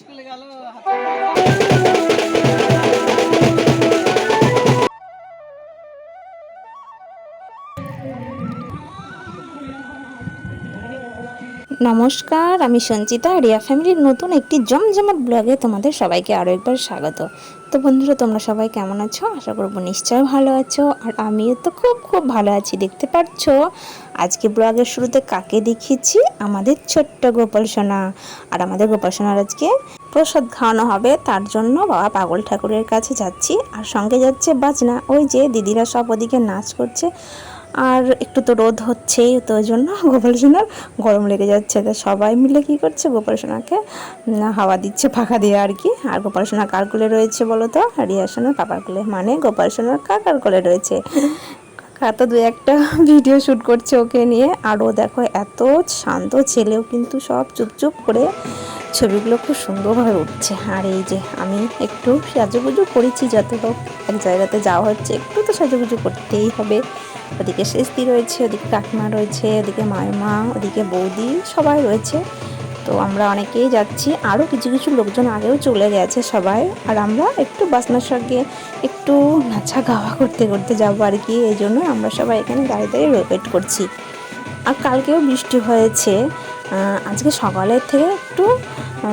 স্কুলে গেল নমস্কার, আমি সঞ্চিতা, রিয়া ফ্যামিলির নতুন একটি জমজমাট ব্লগে তোমাদের সবাইকে আরও একবার স্বাগত। তো বন্ধুরা, তোমরা সবাই কেমন আছো? আশা করব নিশ্চয় ভালো আছো, আর আমিও তো খুব খুব ভালো আছি, দেখতে পাচ্ছ আজকে ব্লগের শুরুতে কাকে দেখিয়েছি? আমাদের ছোট্ট গোপাল সোনা। আর আমাদের গোপাল সোনার আজকে প্রসাদ খাওয়ানো হবে, তার জন্য বাবা পাগল ঠাকুরের কাছে যাচ্ছি, আর সঙ্গে যাচ্ছে বাজনা। ওই যে দিদিরা সব ওদিকে নাচ করছে আর একটু তো রোদ হচ্ছেই, তো ওই জন্য গোপাল সোনার গরম লেগে যাচ্ছে। তো সবাই মিলে কি করছে? গোপাল সোনাকে হাওয়া দিচ্ছে, ফাঁকা দিয়ে আর কি। আর গোপাল সোনা কার কোলে রয়েছে বলো তো? রিয়া সোনার পাপার কোলে। মানে গোপাল সোনার কাকার কোলে রয়েছে। তো দু একটা ভিডিও শ্যুট করছে ওকে নিয়ে। আর ও দেখো এত শান্ত ছেলেও কিন্তু সব চুপচুপ করে ছবিগুলো খুব সুন্দরভাবে উঠছে। আর এই যে আমি একটু সাজুগুজু করেছি, যত হোক এক জায়গাতে যাওয়া হচ্ছে, একটু তো সাজুগুজু করতেই হবে। ওদিকে শেস্তি রয়েছে, ওদিকে কাকিমা রয়েছে, ওদিকে মায়মা, ওদিকে বৌদি সবাই রয়েছে। তো আমরা অনেকেই যাচ্ছি। আরও কিছু কিছু লোকজন আগেও চলে গেছে সবাই। আর আমরা একটু বাসনার সঙ্গে একটু নাচা গাওয়া করতে করতে যাব আর কি। এই জন্য আমরা সবাই এখানে দাঁড়িয়ে দাঁড়িয়ে ওয়েট করছি। আর কালকেও বৃষ্টি হয়েছে। আজকে সকালের থেকে একটু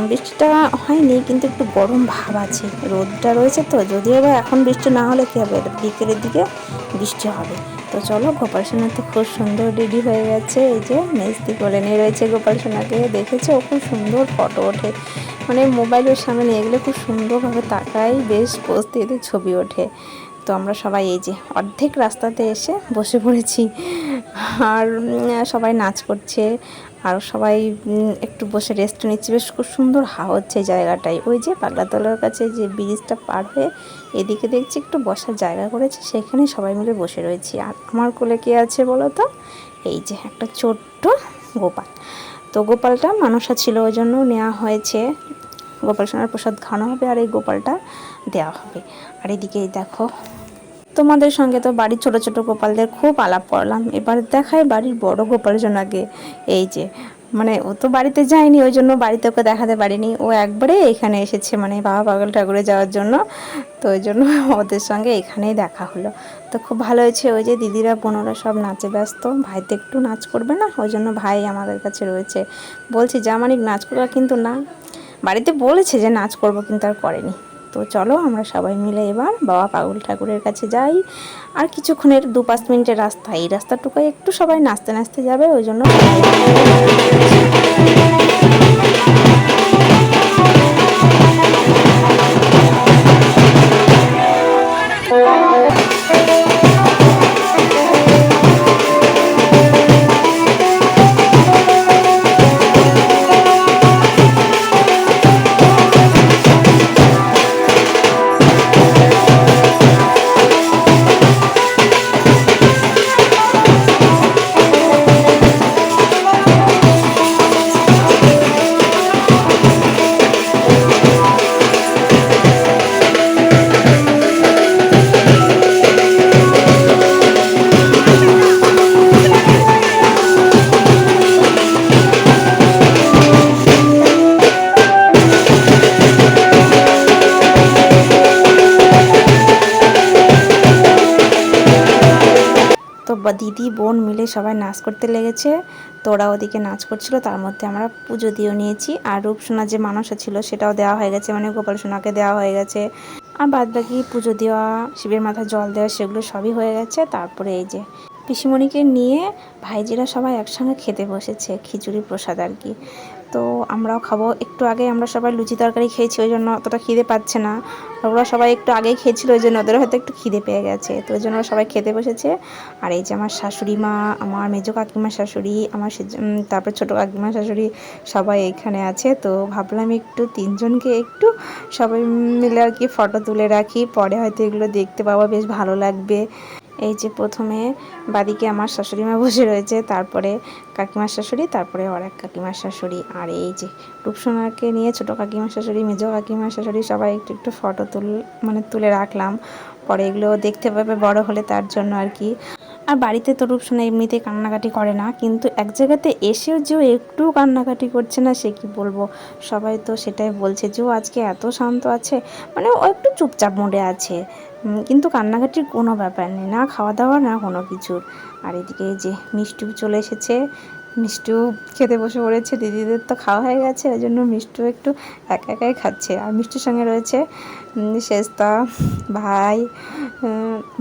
বৃষ্টিটা হয়নি, কিন্তু একটু গরম ভাব আছে। রোদটা রয়েছে তো, যদিও বা এখন বৃষ্টি না হলে কী হবে? বিকেলের দিকে বৃষ্টি হবে। তো চলো, গোপাল সোনা তো খুব সুন্দর রেডি হয়ে গেছে। এই যে মেজদি করে নিয়ে রয়েছে গোপাল সোনাকে। দেখেছে? ও খুব সুন্দর ফটো ওঠে। মানে মোবাইলের সামনে নিয়ে গেলে খুব সুন্দরভাবে তাকাই বেশ পোজ দিয়ে ছবি ওঠে। তো আমরা সবাই এই যে অর্ধেক রাস্তাতে এসে বসে পড়েছি। আর সবাই নাচ করছে। আর সবাই একটু বসে রেস্ট নিচ্ছে। বেশ খুব সুন্দর হাওয়া হচ্ছে জায়গাটায়। ওই যে পাগলাতলার কাছে যে ব্রিজটা পার হয়ে এদিকে দেখছি একটু বসার জায়গা করেছে, সেখানে সবাই মিলে বসে রয়েছি। আর আমার কোলে কে আছে বলো তো এই যে একটা ছোট্ট গোপাল। তো গোপালটা মানুষা ছিল, ওই জন্য নেওয়া হয়েছে। গোপাল সোনার প্রসাদ খাওয়ানো হবে আর এই গোপালটা দেওয়া হবে। আর এদিকে দেখো তোমাদের সঙ্গে তো বাড়ির ছোট ছোট গোপালদের খুব আলাপ করলাম। এবার দেখায় বাড়ির বড় গোপাল সোনাকে এই যে মানে ও তো বাড়িতে যায়নি, ওই জন্য বাড়িতে ওকে দেখাতে পারিনি। ও একবারে এখানে এসেছে মানে বাবা পাগল ঠাকুরে যাওয়ার জন্য। তো ওই জন্য ওদের সঙ্গে এখানেই দেখা হলো। তো খুব ভালো হয়েছে, ওই যে দিদিরা বোনরা সব নাচে ব্যস্ত। ভাই তো একটু নাচ করবে না? ওই জন্য ভাই আমাদের কাছে রয়েছে। বলছি, জামানিক নাচ করবা, কিন্তু না। বাড়িতে বলেছে যে নাচ করব, কিন্তু আর করেনি। তো চলো আমরা সবাই মিলে এবার বাবা পাগল ঠাকুরের কাছে যাই। আর কিছুক্ষণের দু পাঁচ মিনিটের রাস্তা। এই রাস্তাটুকু একটু সবাই নাচতে নাচতে যাবে, ওই জন্য বা- দিদি, বোন মিলে সবাই নাচ করতে লেগেছে। তো ওরা ওদিকে নাচ করছিল, তার মধ্যে আমরা পুজো দিয়েও নিয়েছি। আর রূপসোনা যে মানুষটা ছিল, সেটাও দেওয়া হয়ে গেছে মানে গোপাল সোনাকে দেওয়া হয়ে গেছে। আর বাদ বাকি পুজো দেওয়া, শিবের মাথায় জল দেওয়া, সেগুলো সবই হয়ে গেছে। তারপরে এই যে পিসিমণিকে নিয়ে ভাইজিরা সবাই একসঙ্গে খেতে বসেছে, খিচুড়ি প্রসাদ আর কি। তো আমরাও খাব। একটু আগে আমরা সবাই লুচি তরকারি খেয়েছি, ওই জন্য অতটা খিদে পাচ্ছে না। ওরা সবাই একটু আগেই খেয়েছিল, ওই জন্য ওদের হয়তো একটু খিদে পেয়ে গেছে। তো ওই জন্য ওরা সবাই খেতে বসেছে। আর এই যে আমার শাশুড়ি মা, আমার মেজো কাকিমা শাশুড়ি, আমার তারপর ছোটো কাকিমা শাশুড়ি সবাই এখানে আছে। তো ভাবলাম একটু তিনজনকে একটু সবাই মিলে আর কি ফটো তুলে রাখি। পরে হয়তো এগুলো দেখতে পাবো, বেশ ভালো লাগবে। এই যে প্রথমে বাদিকে আমার শাশুড়ি মা বসে রয়েছে, তারপরে কাকিমার শাশুড়ি, তারপরে আর এক কাকিমার শাশুড়ি। আর এই যে রূপসোনাকে নিয়ে ছোটো কাকিমার শাশুড়ি, মেজো কাকিমার শাশুড়ি, সবাই একটু একটু ফটো তুল মানে তুলে রাখলাম। পরে এগুলো দেখতে পাবে বড় হলে তার জন্য আর কি। আর বাড়িতে তো রূপসোনা এমনিতেই কান্নাকাটি করে না, কিন্তু এক জায়গাতে এসেও যে একটু কান্নাকাটি করছে না, সে কি বলব? সবাই তো সেটাই বলছে যে ও আজকে এত শান্ত আছে মানে ও একটু চুপচাপ মোডে আছে কিন্তু কান্নাকাটির কোনো ব্যাপার নেই, না খাওয়া দাওয়া, না কোনো কিছুর। আর এদিকে যে মিষ্টি চলে এসেছে মিষ্টিও খেতে বসে পড়েছে, দিদিদের তো খাওয়া হয়ে গেছে ওই জন্য মিষ্টিও একটু একা একাই খাচ্ছে। আর মিষ্টির সঙ্গে রয়েছে শেষতা ভাই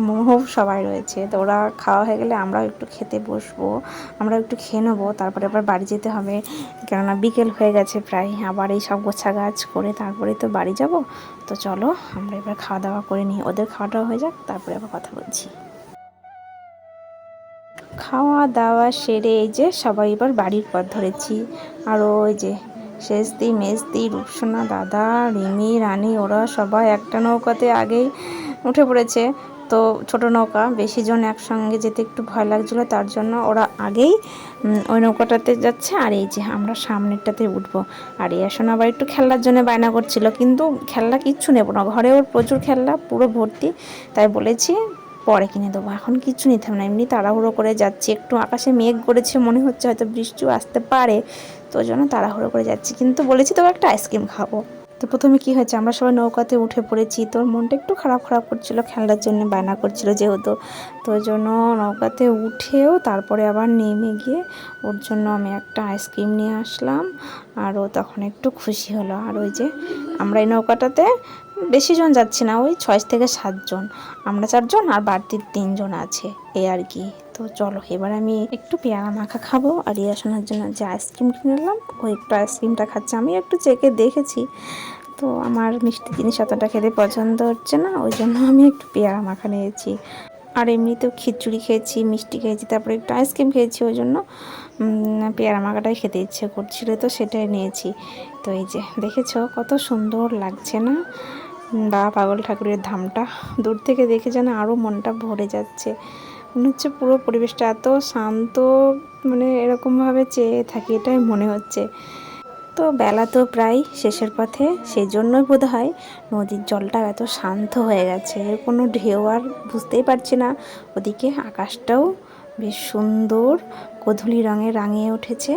মোহ সবাই রয়েছে। তো ওরা খাওয়া হয়ে গেলে আমরাও একটু খেতে বসবো আমরা একটু খেয়ে নেব, তারপরে আবার বাড়ি যেতে হবে। কেননা বিকেল হয়ে গেছে প্রায়, আবার এই সব গোছা গাছ করে তারপরে তো বাড়ি যাব। তো চলো, আমরা এবার খাওয়া দাওয়া করে নিই। ওদের খাওয়া দাওয়া হয়ে যাক, তারপরে আবার কথা বলছি। খাওয়া দাওয়া সেরে এই যে সবাই এবার বাড়ির পথ ধরেছি। আর ওই যে শেষদি মেজদি, রূপসোনা, দাদা, রিমি, রানী, ওরা সবাই একটা নৌকাতে আগেই উঠে পড়েছে। তো ছোট নৌকা, বেশি জন একসঙ্গে যেতে একটু ভয় লাগছিল, তার জন্য ওরা আগেই ওই নৌকাটাতে যাচ্ছে। আর এই যে আমরা সামনেরটাতে উঠবো। আর এখন আবার একটু খেলনার জন্য বায়না করছিল, কিন্তু খেলনা কিচ্ছু নেব না। ঘরে ওর প্রচুর খেলনা, পুরো ভর্তি, তাই বলেছি পরে কিনে দেবো। এখন কিছু নিতে হবে না। এমনি তাড়াহুড়ো করে যাচ্ছি। একটু আকাশে মেঘ করেছে, মনে হচ্ছে হয়তো বৃষ্টিও আসতে পারে। তো জন্য তাড়াহুড়ো করে যাচ্ছি। কিন্তু বলেছি তো একটা আইসক্রিম খাব। তো প্রথমে কি হয়েছে? আমরা সবাই নৌকাতে উঠে পড়েছি। তোর মনটা একটু খারাপ খারাপ করছিল খেলার জন্য বায়না করছিল যেহেতু। তো জন্য নৌকাতে উঠেও তারপরে আবার নেমে গিয়ে ওর জন্য আমি একটা আইসক্রিম নিয়ে আসলাম। আর ও তখন একটু খুশি হলো। আর ওই যে আমরা এই নৌকাটাতে বেশি জন যাচ্ছি না, ওই ছয় থেকে সাতজন আমরা চারজন আর বাড়তির তিনজন আছে এই আর কি। তো চলো, এবার আমি একটু পেয়ারা মাখা খাব আর ইয়াসোনার জন্য যে আইসক্রিম কিনে নিলাম ও একটু আইসক্রিমটা খাচ্ছে। আমি একটু চেকে দেখেছি, তো আমার মিষ্টি জিনিস অতটা খেতে পছন্দ হচ্ছে না, ওই জন্য আমি একটু পেয়ারা মাখা নিয়েছি। আর এমনিতেও খিচুড়ি খেয়েছি, মিষ্টি খেয়েছি, তারপরে একটু আইসক্রিম খেয়েছি, ওই জন্য পেয়ারা মাখাটাই খেতে ইচ্ছে করছিল, তো সেটাই নিয়েছি। তো এই যে, দেখেছ কত সুন্দর লাগছে না? বা পাগল ঠাকুরের ধামটা। দূর থেকে দেখে যেন আরও মনটা ভরে যাচ্ছে। মনে হচ্ছে পুরো পরিবেশটা এত শান্ত মানে এরকমভাবে চেয়ে থাকি এটাই মনে হচ্ছে। তো বেলা তো প্রায় শেষের পথে সেই জন্যই বোধ হয় নদীর জলটা এত শান্ত হয়ে গেছে। এর কোনো ঢেউ আর বুঝতেই পারছি না। ওদিকে আকাশটাও বেশ সুন্দর গোধূলি রঙে রাঙিয়ে উঠেছে।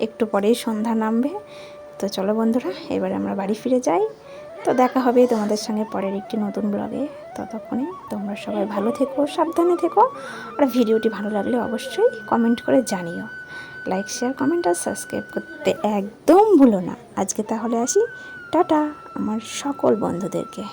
একটু পরেই সন্ধ্যা নামবে। তো চলো বন্ধুরা, এবারে আমরা বাড়ি ফিরে যাই। তো দেখা হবে তোমাদের সঙ্গে পরের একটি নতুন ব্লগে ততক্ষণে তোমরা সবাই ভালো থেকো, সাবধানে থেকো। আর ভিডিওটি ভালো লাগলে অবশ্যই কমেন্ট করে জানিও। লাইক শেয়ার কমেন্ট আর সাবস্ক্রাইব করতে একদম ভুলো না। আজকে তাহলে আসি। টাটা, আমার সকল বন্ধুদেরকে।